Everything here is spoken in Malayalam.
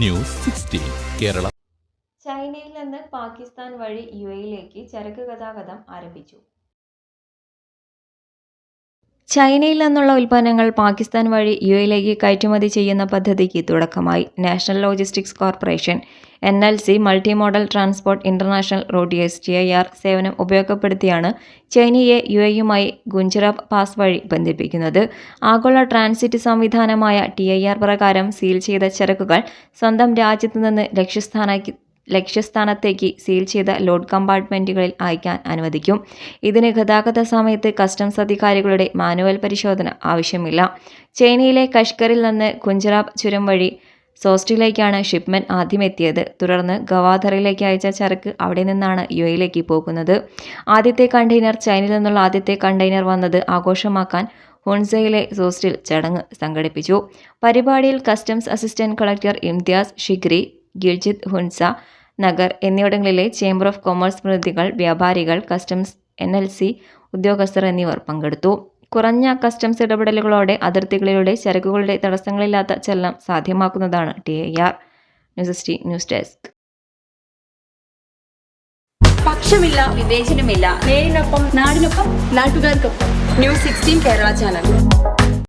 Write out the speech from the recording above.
News sixteen Kerala. ചൈനയിൽ നിന്ന് പാകിസ്ഥാൻ വഴി യു എയിലേക്ക് ചരക്ക് ഗതാഗതം ആരംഭിച്ചു. ചൈനയിൽ നിന്നുള്ള ഉൽപ്പന്നങ്ങൾ പാകിസ്ഥാൻ വഴി യു എയിലേക്ക് കയറ്റുമതി ചെയ്യുന്ന പദ്ധതിക്ക് തുടക്കമായി. National logistics corporation N L C multi modal transport international road S T I R സേവനം ഉപയോഗപ്പെടുത്തിയാണ് ചൈനയെ യു എയുമായി ഗുജറാത്ത് പാസ് വഴി ബന്ധിപ്പിക്കുന്നത്. ആഗോള ട്രാൻസിറ്റ് സംവിധാനമായ ടി ഐ ആർ പ്രകാരം സീൽ ചെയ്ത ചരക്കുകൾ സ്വന്തം രാജ്യത്തു നിന്ന് ലക്ഷ്യസ്ഥാനക്ക് ലക്ഷ്യസ്ഥാനത്തേക്ക് സീൽ ചെയ്ത ലോഡ് കമ്പാർട്ട്മെന്റുകളിൽ അയക്കാൻ അനുവദിക്കും. ഇതിന് ഗതാഗത സമയത്ത് കസ്റ്റംസ് അധികാരികളുടെ മാനുവൽ പരിശോധന ആവശ്യമില്ല. ചൈനയിലെ കഷ്കറിൽ നിന്ന് കുഞ്ചറാബ് ചുരം വഴി സോസ്റ്റിലേക്കാണ് ഷിപ്മെന്റ് ആദ്യം എത്തിയത് തുടർന്ന് ഗവാദറിലേക്ക് അയച്ച ചരക്ക് അവിടെ നിന്നാണ് യു എയിലേക്ക് പോകുന്നത്. ആദ്യത്തെ കണ്ടെയ്നർ ചൈനയിൽ നിന്നുള്ള ആദ്യത്തെ കണ്ടെയ്നർ വന്നത് ആഘോഷമാക്കാൻ ഹുൺസയിലെ സോസ്റ്റിൽ ചടങ്ങ് സംഘടിപ്പിച്ചു. പരിപാടിയിൽ customs assistant collector Imtiaz Shigri Gilgit Hunza Nagar എന്നിവിടങ്ങളിലെ ചേംബർ ഓഫ് കൊമേഴ്സ് പ്രതിനിധികൾ വ്യാപാരികൾ കസ്റ്റംസ് എൻ എൽ സി ഉദ്യോഗസ്ഥർ എന്നിവർ പങ്കെടുത്തു. കുറഞ്ഞ കസ്റ്റംസ് ഇടപെടലുകളോടെ അതിർത്തികളിലൂടെ ചരക്കുകളുടെ തടസ്സങ്ങളില്ലാത്ത ചലനം സാധ്യമാക്കുന്നതാണ് T I R. News T news desk. പക്ഷമില്ല വിവേചനമില്ല. നേരിനൊപ്പം നാടിനൊപ്പം നാട്ടുകാർക്കൊപ്പം. News sixteen Kerala channel.